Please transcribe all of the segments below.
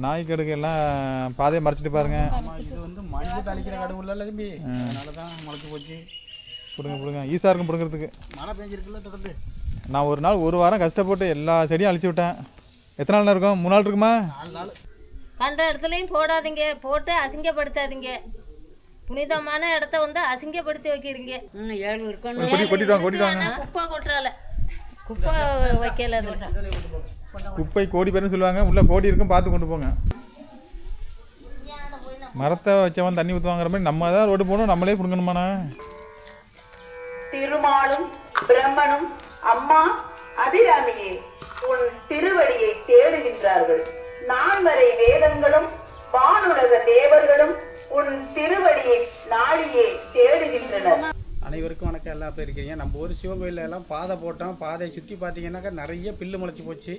நாய் கடுகு எல்லாம் பாதையை மறைச்சிட்டு பாருங்க. இது வந்து மனித தளிக்கிற கடவுள் இல்லை தம்பி. அதனால தான் முளைச்சி போச்சு. பிடுங்க பிடுங்க. ஈஸியாக இருக்கும் பிடுங்கிறதுக்கு. மழை பெஞ்சிருக்குல்ல தொடர்ந்து. நான் ஒரு நாள் ஒரு வாரம் கஷ்டப்பட்டு எல்லா செடியும் அழிச்சு விட்டேன். எத்தனை நாள் இருக்கும்? மூணு நாள் இருக்குமா? நாலு நாள். கண்ட இடத்துலையும் போடாதீங்க. போட்டு அசிங்கப்படுத்தாதீங்க. புனிதமான இடத்த வந்து அசிங்கப்படுத்தி வைக்கிறீங்க. ஏழு இருக்கணும். கொட்டி கொட்டிட்டு வாங்க கொட்டிட்டு வாங்க. ஆனா குப்பை கொட்டுறால குப்பை வைக்கல அதில். குப்பை கோடி பேருன்னு சொல்லுவாங்க. உள்ள கோடி இருக்கும் பார்த்து கொண்டு போங்க. மரத்தை வச்சவன் தண்ணி ஊற்றுவாங்கிற மாதிரி நம்ம தான் ரோடு போகணும் நம்மளே பிடுங்கணுமாண்ணா? திருமாலும் பிரம்மனும் அம்மா அபிராமியே உன் திருவடியை தேடுகின்றார்கள். நான்மறை வேதங்களும் வானுலக தேவர்களும் உன் திருவடியை நாடியே தேடுகின்றனர். அனைவருக்கும் வணக்கம். எல்லாம் எப்படி இருக்கீங்க. நம்ம ஊர் சிவன் கோயில்ல எல்லாம் பாதை போட்டோம். பாதையை சுற்றி பார்த்தீங்கன்னாக்கா நிறைய பில்லு முளைச்சி போச்சு.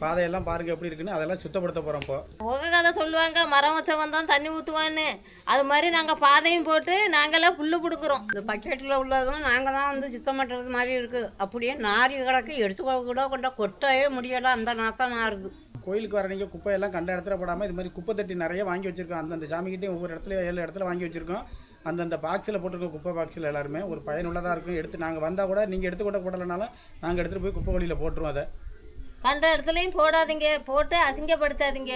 பாதையெல்லாம் பாருங்க எப்படி இருக்குன்னு அதெல்லாம் சுத்தப்படுத்த போகிறோம் இப்போ. உக கதை சொல்லுவாங்க மரம் வச்சவன் தான் தண்ணி ஊற்றுவான்னு அது மாதிரி நாங்கள் பாதையும் போட்டு நாங்களாம் புல்லு பிடுங்குறோம். இந்த பக்கெட்டில் உள்ளதும் நாங்கள் தான் வந்து சுத்தம் பண்ணுறது மாதிரி இருக்குது அப்படியே நாரி கிடக்கு எடுத்து கூட கொண்ட கொட்டவே முடியலை. அந்த நாத்தான் நாருது கோயிலுக்கு வர நீங்கள் குப்பையெல்லாம் கண்ட இடத்துல போடாமல் இது மாதிரி குப்பை தட்டி நிறைய வாங்கி வச்சிருக்கோம். அந்தந்த சாமிக்கிட்டையும் ஒவ்வொரு இடத்துல ஏழு இடத்துல வாங்கி வச்சிருக்கோம். அந்தந்த பாக்ஸில் போட்டிருக்க குப்பை பாக்ஸில் எல்லாருமே ஒரு பயனுள்ளதாக இருக்கும். எடுத்து நாங்கள் வந்தால் கூட நீங்கள் எடுத்து கூட போடலைனாலும் நாங்கள் எடுத்துகிட்டு போய் குப்பை வழியில் போட்டுருவோம் அதை. கண்ட இடத்துலையும் போடாதீங்க போட்டு அசிங்கப்படுத்தாதீங்க.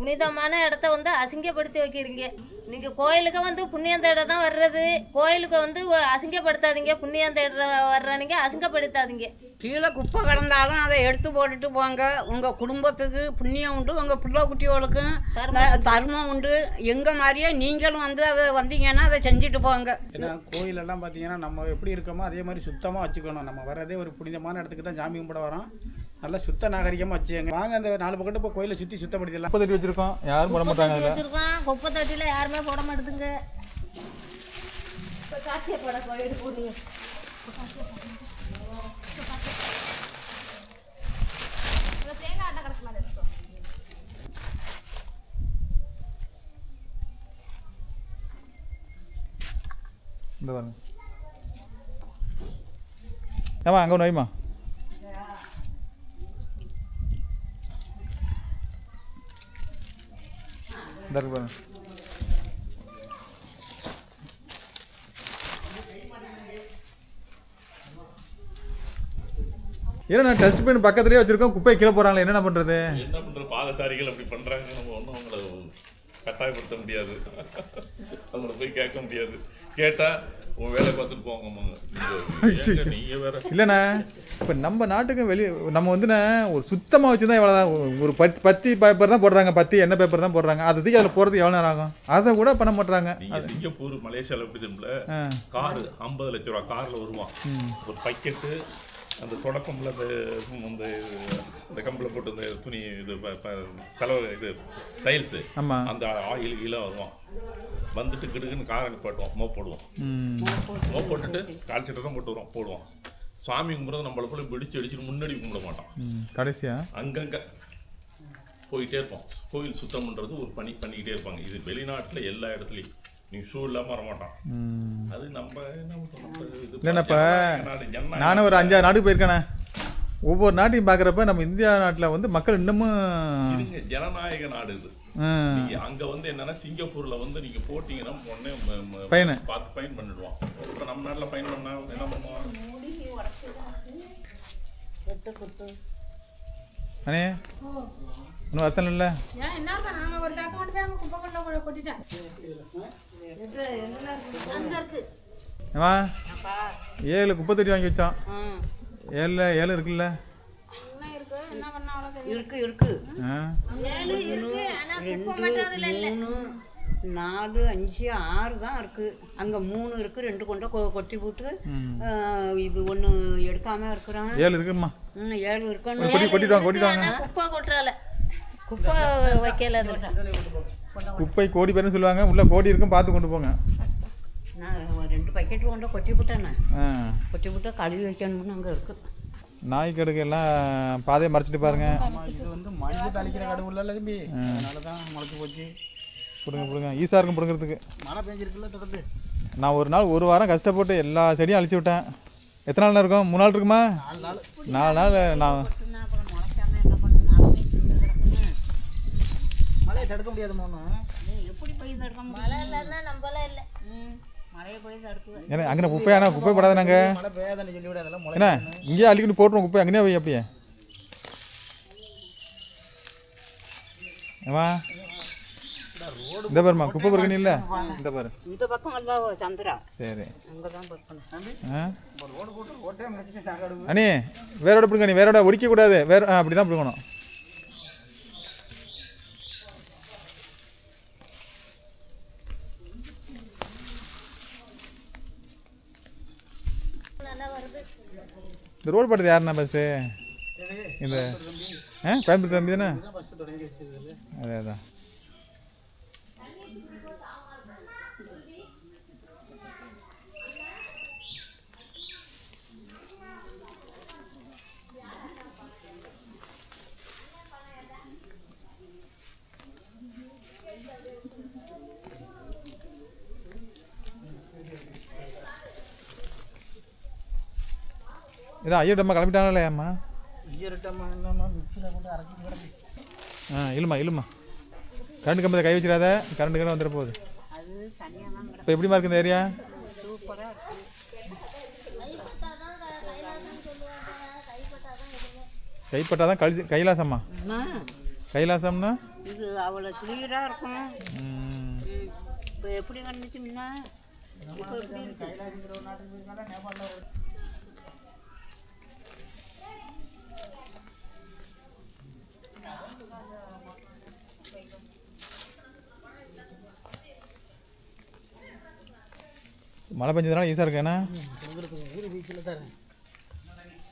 புனிதமான இடத்த வந்து அசிங்கப்படுத்தி வைக்கிறீங்க. நீங்கள் கோயிலுக்கு வந்து புண்ணியம் தேட தான் வர்றது. கோயிலுக்கு வந்து அசிங்கப்படுத்தாதீங்க. புண்ணியம் தேட வர்றீங்க அசிங்கப்படுத்தாதீங்க. கீழே குப்பை கிடந்தாலும் அதை எடுத்து போட்டுட்டு போங்க. உங்கள் குடும்பத்துக்கு புண்ணியம் உண்டு உங்கள் பிள்ளை குட்டிகளுக்கும் தர்மம் தர்மம் உண்டு. எங்கள் மாதிரியே நீங்களும் வந்து அதை வந்தீங்கன்னா அதை செஞ்சுட்டு போங்க. ஏன்னா கோயிலெல்லாம் பார்த்தீங்கன்னா நம்ம எப்படி இருக்கோமோ அதே மாதிரி சுத்தமாக வச்சுக்கணும். நம்ம வரதே ஒரு புனிதமான இடத்துக்கு தான் சாமி கும்பிட வரோம். நல்லா சுத்த நாகரிகமாக வச்சுங்க வாங்க அந்த நாலு பக்கத்து இப்போ கோயிலை சுற்றி சுத்தப்படுத்திடலாம். குப்பை தட்டி வச்சிருக்கோம். யாரும் போட மாட்டாங்க வச்சிருக்கோம். குப்பை தொட்டியில் யாருமே போட மாட்டேதுங்க. இப்போ காட்சியை போட கோயில் போடுங்க இந்த பாருங்க. ஏமா அங்கே ஒன்று வைமா இந்த இருக்கு பாருங்க ஏன்னா நான் டஸ்ட் பின் பக்கத்துலேயே வச்சிருக்கோம் குப்பை கீழே போகிறாங்களே என்னென்ன பண்ணுறது என்ன பண்ற பாதசாரிகள் அப்படி பண்றாங்க நம்ம ஒன்றும் அவங்கள கட்டாயப்படுத்த முடியாது. அவங்கள போய் கேட்க முடியாது. கேட்டா உன் வேலை பார்த்துட்டு வேற? இல்லைண்ணே இப்போ நம்ம நாட்டுக்கு வெளியே நம்ம வந்துண்ணே ஒரு சுத்தமாக வச்சுருந்தா எவ்வளோ தான் ஒரு பத் பத்தி பேப்பர் தான் போடுறாங்க பத்தி என்ன பேப்பர் தான் போடுறாங்க அதை தூக்கி அதில் போகிறதுக்கு எவ்வளோ நேரம் ஆகும்? அதை கூட பண்ண மாட்றாங்க. நீங்க சிங்கப்பூர் மலேசியால எப்படி தெரியுமில்ல ஆ. காரு ஐம்பது லட்ச ரூபா கார்ல வருவான். ஒரு பக்கெட்டு அந்த தொடக்கம்ல அந்த அந்த இந்த கம்பில் போட்டு இந்த துணி இது செலவு இது டைல்ஸு ஆமாம் அந்த ஆயில் கீழே வருவான். வந்துட்டு கிடுக்குன்னு காரை நிப்பாட்டுவான் மோ போடுவோம். ம். போட்டுட்டு கால் சட்டை தான் போட்டு வருவான் போடுவான் சாமி கும்பிட்றது நம்மளை போல பிடிச்சு அடிச்சுட்டு முன்னாடி கும்பிட மாட்டான் ம். கடைசியா? அங்கங்க போயிட்டே இருப்போம். கோயில் சுத்தம் பண்றது ஒரு பணி பண்ணிக்கிட்டே இருப்பாங்க. இது வெளிநாட்டுல எல்லா இடத்துலையும். நீ ஷூ இல்லாம வர மாட்டான் ம். அது நம்ம என்ன இப்போ நானும் ஒரு அஞ்சாறு நாடு போயிருக்கேண்ணே ஒவ்வொரு நாட்டையும் பார்க்குறப்ப நம்ம இந்தியா நாட்டில் வந்து மக்கள் இன்னமும் ஜனநாயக நாடு இது. நீங்க அங்க வந்து என்னன்னா சிங்கப்பூர்ல வந்து நீங்க போட்டீங்கன்னா உடனே Fine. பார்த்து ஃபைன் பண்ணிடுவான். அப்புறம் நம்ம நாட்டுல ஃபைன் பண்ணா என்ன பண்ணுவான்? அண்ணே இன்னும் அர்த்தம் இல்லை ஏழு குப்பை தொட்டி வாங்கி வச்சோம் ம். ஏழில் ஏழு இருக்குல்ல என்ன இருக்கு என்ன பண்ண அவ்வளோ தெரியும் இருக்கு இருக்கு. மூணு நாலு அஞ்சு ஆறு தான் இருக்கு. அங்கே மூணு இருக்கு ரெண்டு கொண்ட கொ- கொட்டி போட்டு இது ஒன்று எடுக்காம இருக்கிறான். ஏழு இருக்குமா ஏழு இருக்கணும் கொட்டி கொட்டிட்டு வாங்க கொட்டிட்டு வாங்க. ஆனால் குப்பை கொட்டுறால. குப்பை வைக்கல குப்பை கோடி பேருன்னு சொல்லுவாங்க. உள்ள கோடி இருக்கும் பார்த்து கொண்டு போங்க. நான் ரெண்டு பக்கெட் கொண்ட கொட்டி போட்டேண்ணே கொட்டி போட்டு கழுவி வைக்கணும்னு அங்கே இருக்கு. நாய் கடுகு எல்லாம் பாதையை மறைச்சிட்டு பாருங்க. இது வந்து மனித தளிக்கிற இல்லை தம்பி. அதனால தான் முளைச்சி போச்சு. பிடுங்க பிடுங்க. ஈஸியாக இருக்கும் பிடுங்கிறதுக்கு. மழை பெஞ்சிருக்குல்ல தொடர்ந்து. நான் ஒரு நாள் ஒரு வாரம் கஷ்டப்பட்டு எல்லா செடியும் அழிச்சு விட்டேன். எத்தனை நாள் இருக்கும்? மூணு நாள் இருக்குமா? நாலு நாள். நாலு நாள் நான் தடுக்க முடியாது மோனு எப்படி போய் தடுக்க முடியும் மழை இல்லைன்னா நம்மளாம் இல்லை ம் மழையை போய் தடுக்குவேன் ஏன்னா அங்கே குப்பை ஆனால் குப்பை போடாத நாங்கள் மழை பெய்யாதுன்னு சொல்லி விட அதெல்லாம் முளை என்ன இங்கேயே அள்ளிக்கிட்டு போட்டுருவோம் குப்பை அங்கேயே வை அப்படியே. ஏமா இந்த பாருமா குப்பை பொறுக்கணும் இல்லை? இந்த பாரு. இந்த பக்கம் எல்லாம் சந்திரா. சரி. அண்ணி வேறோட பிடுங்க நீ வேறோட ஒடிக்க கூடாது. வேற ஆ அப்படி தான் பிடுங்கணும் நல்லா வருது இந்த ரோடு போட்டது யாருண்ணா ஃபஸ்ட்டு இந்த கோயம்புத்தூர் தம்பி. தானே அதே? அதான் இதா ஐயோட்டம்மா கிளம்பிட்டாங்களே மிக்சியில் போட்டு அரைச்சிட்டு கிடக்கு ஆ இழுமா இழுமா கரண்ட் கம்பத்தை கை வச்சிடாத கரண்ட் கரண்ட் வந்துட போகுது. இப்போ எப்படிமா இருக்கு இந்த ஏரியா? சூப்பராக இருக்குது கைப்பட்டா தான் கழிச்சு கைலாசம்மா. அம்மா கைலாசம்னா? இது அவ்வளோ கிளியராக இருக்கும். இப்போ எப்படி வந்துச்சு முன்ன? மழை பெஞ்சதுனால ஈஸியாக இருக்கு என்ன?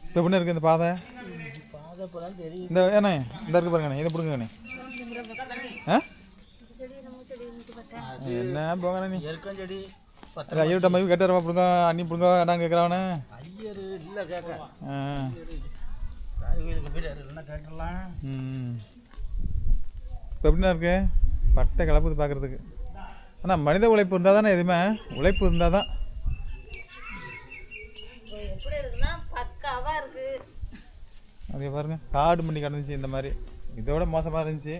இப்போ எப்படி இருக்கு இந்த பாதை? இந்த ஏண்ணே இந்த இருக்கு பாருங்கண்ணே இதை பிடுங்கண்ணே என்ன போங்கண்ணே நீ? எருக்கம் செடி பத்து இல்லை கேட்டாரமா பிடுங்க அண்ணி பிடுங்க அண்ணாங்க கேட்குறானே ஐயர் இல்லை கேட்க இப்போ எப்படின்னா இருக்கு? பட்டை கலப்புது பார்க்குறதுக்கு ஆனால் மனித உழைப்பு இருந்தால் தானே எதுவுமே? உழைப்பு இருந்தால் தான். அதே பாருங்க காடு பண்ணி கிடந்துச்சு இந்த மாதிரி. இதோட மோசமாக இருந்துச்சு.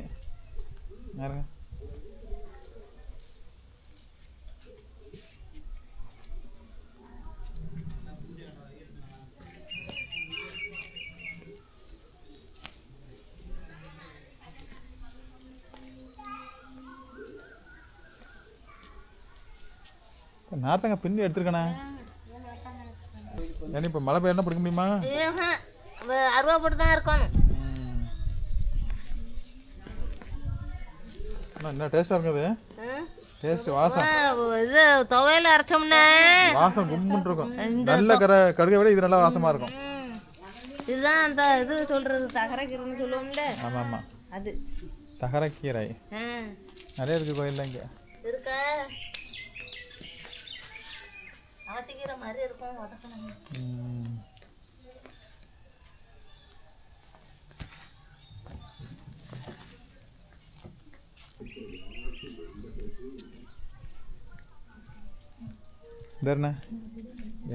பாருங்க. நாத்தங்க பின்னி எடுத்துருக்கண்ணே ஏன்னா இப்போ மழை பெய்யணும் பிடிக்க முடியுமா? அருவா போட்டு தான் இருக்கணும் என்ன டேஸ்ட்டாக இருக்குது. டேஸ்ட் வாசம். இது துவையில அரைச்சோம்னா வாசம் கும்முன்னு இருக்கும். நல்ல கரை கடுகை விட இது நல்லா வாசமாக இருக்கும். இதுதான் அந்த இது சொல்றது தகரைக்கிறன்னு சொல்லுவோம்ல. ஆமாம் ஆமாம் அது. தகரக்கீரை. நிறைய இருக்குது கோயிலில் இங்கே. இருக்கா? அவத்திக்கிற மாதிரி இருக்கும் தர்ணா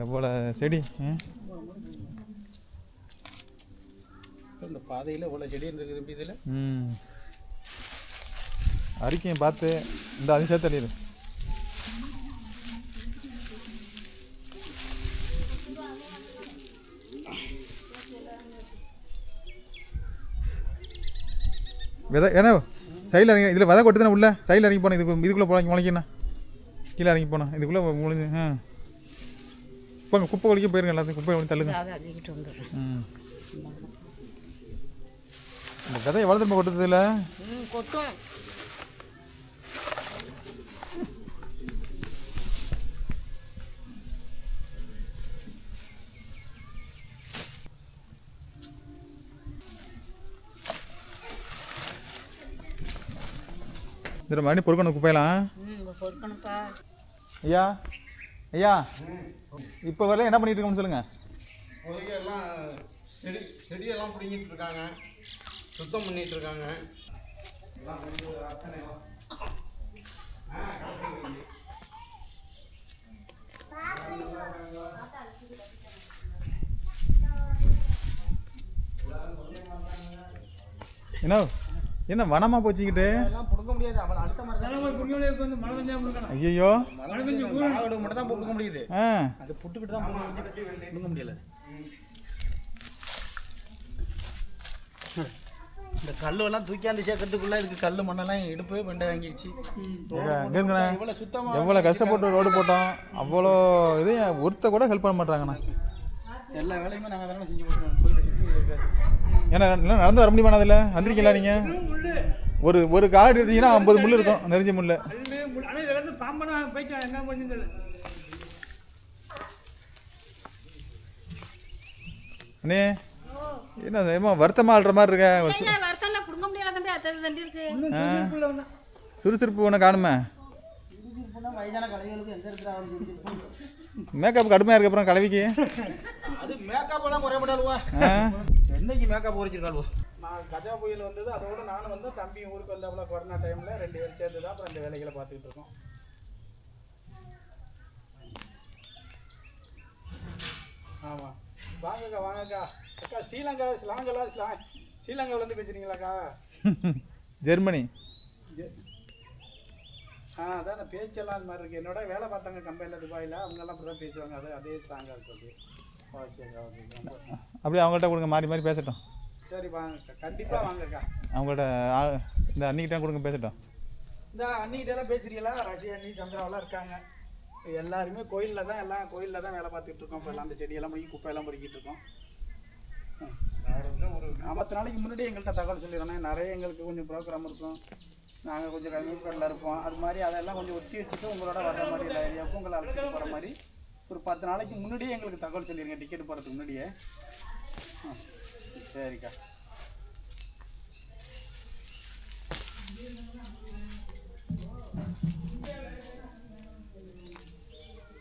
எவ்வளோ செடி? இந்த பாதையில் இவ்வளோ செடி இருக்குது இதில்? ம். அறிக்கையை பார்த்து இந்த சேர்த்து அள்ளிடு. விதை ஏன்னா சைடில் இறங்கி இதில் விதை கொட்டு தானே உள்ள சைடில் இறங்கி போனேன். இதுக்கு இதுக்குள்ளே போன முளைக்கண்ணா கீழே இறங்கி போனேன் இதுக்குள்ளே முளைஞ்சு ஆ. போங்க குப்பை ஒழிக்க போயிருங்க எல்லாத்தையும். குப்பை ஒளி தள்ளுங்க. ம் இந்த விதை எவ்வளோ திரும்ப கொட்டுறது இல்லை ம் கொட்டும். இதில் மறுபடியும் பொறுக்கணும் குப்பையெல்லாம். ஐயா ஐயா இப்போ வரல என்ன பண்ணிட்டு இருக்கோம்னு சொல்லுங்க. எல்லாம் செடி செடியெல்லாம் பிடுங்கிட்டு இருக்காங்க. சுத்தம் பண்ணிட்டு இருக்காங்க. என்ன என்ன வனமா போச்சுக்கிட்டு? எல்லாம் பிடுங்க முடியாது. அவன் அடுத்த மாதிரி ஐயோ மாவடு மட்டும் தான் பிடுங்க முடியுது. அது புட்டுக்கிட்டு தான் முடியல. இந்த கல்லெல்லாம் தூக்கியாந்து சேர்க்கறதுக்குள்ள இதுக்கு கல் மண்ணெல்லாம் எடுப்பு பெண்டை வாங்கிடுச்சு இவ்வளோ சுத்தமாக எவ்வளோ கஷ்டப்பட்டு ரோடு போட்டோம். அவ்வளோ இது ஒருத்த கூட ஹெல்ப் பண்ண மாட்டாங்கண்ணா. எல்லா வேலையுமே நாங்கள் தானே செஞ்சு இருக்காது ஏன்னா நடந்து வர முடியுமா அதில்? வந்திருக்கீங்களா நீங்கள் ஒரு ஒரு காடு எடுத்தீங்கன்னா ஐம்பது முள் இருக்கும் நெறிஞ்ச முள் அண்ணே என்ன ஏமா வருத்தமாக ஆடுற மாதிரி இருக்க? ஒரு சு- வரத்தெல்லாம் பிடுங்க முடியல தம்பி? அது தண்டி இருக்கு. ஆ. சுறுசுறுப்பு ஒன்று காணுமே வயதான கலைகளுக்கு எந்த இருக்கிற மேக்கப் கடுமையாக இருக்க அப்புறம் கலவிக்கு. அது மேக்கப் எல்லாம் குறைய மாட்டாளுவா ஆ. என்னைக்கு மேக்கப் உரைச்சிருக்காளுவோ? நான் கஜா புயல் வந்தது அதோட நானும் வந்து தம்பி ஊருக்கு வந்தாப்புல கொரோனா டைமில் ரெண்டு பேரும் சேர்ந்து தான் அப்புறம் இந்த வேலைகளை பார்த்துக்கிட்டு இருக்கோம். ஆமாம் வாங்கக்கா வாங்கக்கா. அக்கா ஸ்ரீலங்கா ஸ்லாங்கலா ஸ்லா ஸ்ரீலங்காவிலேருந்து பேசுகிறீங்களாக்கா ஜெர்மனி. ஆ அதான் பேச்செல்லாம் அது மாதிரி இருக்குது என்னோட வேலை பார்த்தாங்க கம்பெனியில் துபாயில். அவங்கெல்லாம் அப்படி தான் பேசுவாங்க. அது அதே ஸ்ட்ராங்காக இருக்குது ஓகேக்கா ரொம்ப அப்படியே அவங்கள்ட்ட கொடுங்க. மாறி மாறி பேசட்டும். சரி வாங்கக்கா கண்டிப்பாக வாங்கக்கா. அவங்கள்ட்ட ஆ- இந்த அன்னிக்கிட்ட கொடுங்க பேசட்டும். இந்த அண்ணிகிட்டலாம் பேசுறீங்களா? ரஷ்யா அண்ணி சந்திராவெல்லாம் இருக்காங்க. எல்லாருமே கோயிலில் தான் எல்லாம் கோயிலில் தான் வேலை பார்த்துட்டு இருக்கோம். இப்போ எல்லாம் அந்த செடியெல்லாம் போய் குப்பையெல்லாம் பொறுக்கிட்டு இருக்கோம். ம். ஒரு ஐம்பத்து நாளைக்கு முன்னாடி எங்கள்கிட்ட தகவல் சொல்லிடுறேன். நிறைய எங்களுக்கு கொஞ்சம் ப்ரோக்ராம் இருக்கும். நாங்கள் கொஞ்சம் கம்யூனிகேட்டில் இருப்போம். அது மாதிரி அதெல்லாம் கொஞ்சம் ஒத்தி வச்சுட்டு உங்களோட வர்ற மாதிரி எல்லா ஏரியாவுக்கும் உங்களை அழைச்சிட்டு போகிற மாதிரி ஒரு பத்து நாளைக்கு முன்னாடியே எங்களுக்கு தகவல் சொல்லிடுங்க டிக்கெட் போகிறதுக்கு முன்னாடியே. ஆ. சரிக்கா.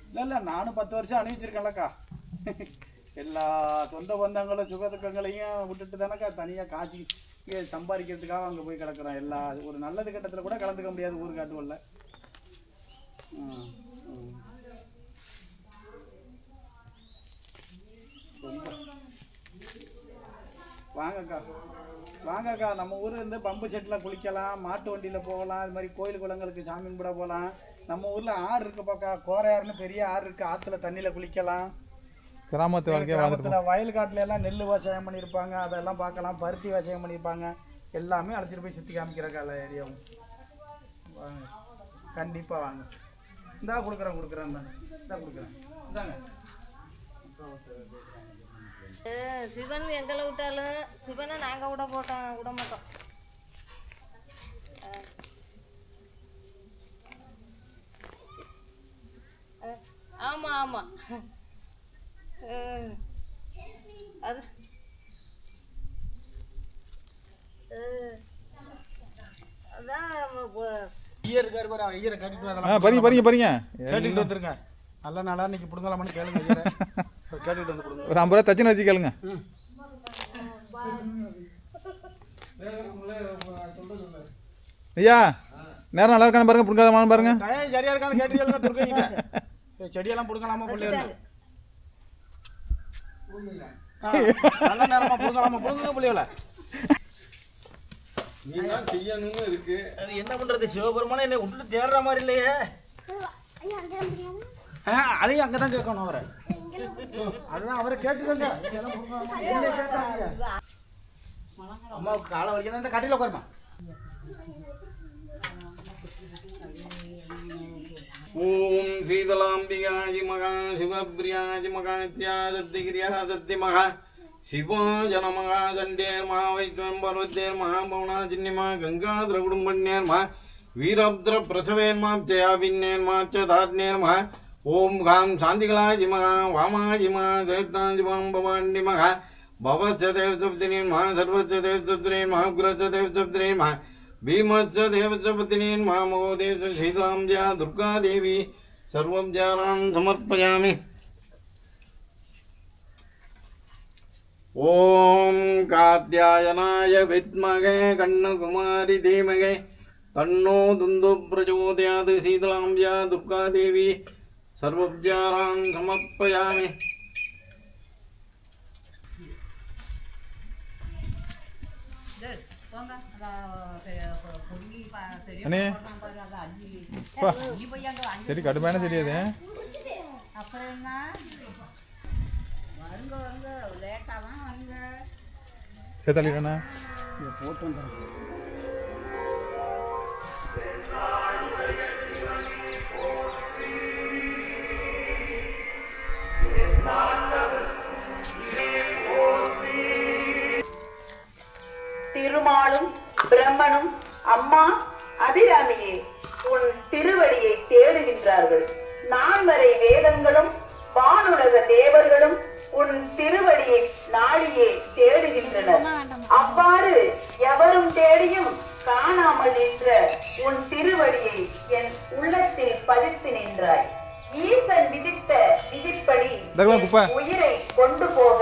இல்லை இல்லை நானும் பத்து வருஷம் அனுபவிச்சிருக்கேன்லக்கா. எல்லா சொந்த பந்தங்களும் சுக துக்கங்களையும் விட்டுட்டு தானக்கா தனியாக காசி சம்பாதிக்கிறதுக்காக அங்கே போய் கிடக்குறோம். எல்லா ஒரு நல்லது கட்டத்தில் கூட கலந்துக்க முடியாது ஊர் காட்டுவல்ல ம், ம். வாங்கக்கா. வாங்கக்கா நம்ம ஊர் இருந்து பம்பு செட்டில் குளிக்கலாம் மாட்டு வண்டியில் போகலாம் அது மாதிரி கோயில் குளங்களுக்கு சாமி கும்பிட போகலாம். நம்ம ஊரில் ஆறு இருக்கு பக்கா. கோரையாறுன்னு பெரிய ஆறு இருக்குது ஆற்றுல தண்ணியில் குளிக்கலாம். கிராமத்து கிராமத்தில் வயல் காட்டுல எல்லாம் நெல் விவசாயம் பண்ணியிருப்பாங்க. அதெல்லாம் பார்க்கலாம். பருத்தி விவசாயம் பண்ணியிருப்பாங்க. எல்லாமே அழைச்சிட்டு போய் சுற்றி காமிக்கிறக்கா எல்லா ஏரியாவும். வாங்க. கண்டிப்பாக வாங்க. இந்தா கொடுக்குறேன் கொடுக்குறேன் இந்தா கொடுக்குறேன். இந்தாங்க. சிவன் எங்களை விட்டாலும் சிவனை நாங்கள் விட போட்டோம் விட மாட்டோம். அஹ். அஹ், ஆமா ஆமா. அஹ், அது அதான் ஐயர் கட்டிட்டு வரலாம். பறிங்க பறிங்க கேட்டுக்கிட்டு வந்துருங்க. நல்ல நாளா இன்னைக்கு பிடுங்கலாமான்னு கேளுங்க ஒரு ஐம்பது ரூபா தச்சுன்னு வச்சு கேளுங்க. ஐயா நேரம் நல்லா இருக்கான்னு பாருங்க புடுங்காதமான பாருங்க. சரியா இருக்கான்னு கேட்டு செடியெல்லாம் பிடுங்கலாமா பிள்ளைகள் நல்ல நேரமா பிடுங்கலாமா? பிடுங்குங்க பிள்ளைகள செய்யணும்னு இருக்கு. அது என்ன பண்றது? சிவபெருமானே என்னை விட்டுட்டு தேடுற மாதிரி இல்லையே. ஆ, அதையும் அங்கே தான் கேட்கணும் அவரை. அதுதான் அவரை கேட்டுக்கோங்க இதெல்லாம் பிடுங்கலாமா? என்னை கேட்காதீங்க. அம்மாவுக்கு காலை வரைக்கும் தான் இந்த கட்டில உட்காருமா ஓம் சீதலாம்பிகாஜி மகா சிவபிரியாஜி மகாத்யா தத்திகிரியா தத்தி மகா சிவாஜ நமகா தண்டேர் மகா வைஷ்ணவம் பர்வத்தேர் மகா பவுனாஜின்யமா கங்காதர குடும்பண்யேர் மகா வீரப்திர பிரசவேன்மா ஜயாபின்னேர்மா ச தார்ணேர்மா ஓம் காம் சாந்திகளாஜி மகா வாமாஜி மகா சேத்தாஞ்சி மாம் பவாண்டி மகா भवच्च देवसप्तनीन् महा सर्वच्च देवसप्तनीन् महाग्रच्च देवसप्तनीन् महा भीमच्च देवच्च पत्नीन् महामहो देव शीतलां ज्या दुर्गा देवी सर्वं ज्यारां समर्पयामि ॐ कात्यायनाय विद्महे कण्णकुमारि धीमहे तन्नो दुन्दु प्रचोदयात् शीतलां ज्या दुर्गा देवी सर्वज्यारां समर्पयामि போங்க அண்ணே அப்பா சரி கடுமையான செடி அது அப்புறம் என்ன வருங்க வருங்க லேட்டாக தான் வருங்க சேத்தாளிண்ணா திருமாலும் பிரம்மனும் அம்மா அபிராமியே உன் திருவடியை தேடுகின்றார்கள். நான்மறை வேதங்களும் வானுலக தேவர்களும் உன் திருவடியை நாடியே தேடுகின்றனர் அவ்வாறு எவரும் தேடியும் காணாமல் நின்ற உன் திருவடியை என் உள்ளத்தில் பதித்து நின்றாய். ஈசன் விதித்த விதிப்படி உயிரை கொண்டு போக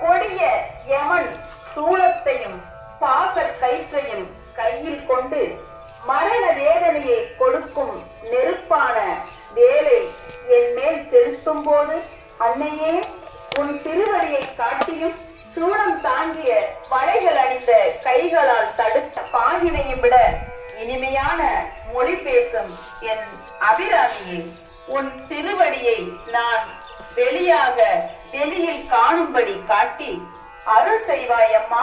கொடிய யமன் சூலத்தையும் கயிற்றையும் கையில் கொண்டு மரண வேதனையை கொடுக்கும் நெருப்பான வேலை என் மேல் செலுத்தும் போது அன்னையே உன் திருவடியை காட்டியும் சூடம் தாங்கிய வளைகள் அணிந்த கைகளால் தடுத்த பாகினையும் விட இனிமையான மொழி பேசும் என் அபிராமியே உன் திருவடியை நான் வெளியாக வெளியில் காணும்படி காட்டி அருள் செய்வாயம்மா.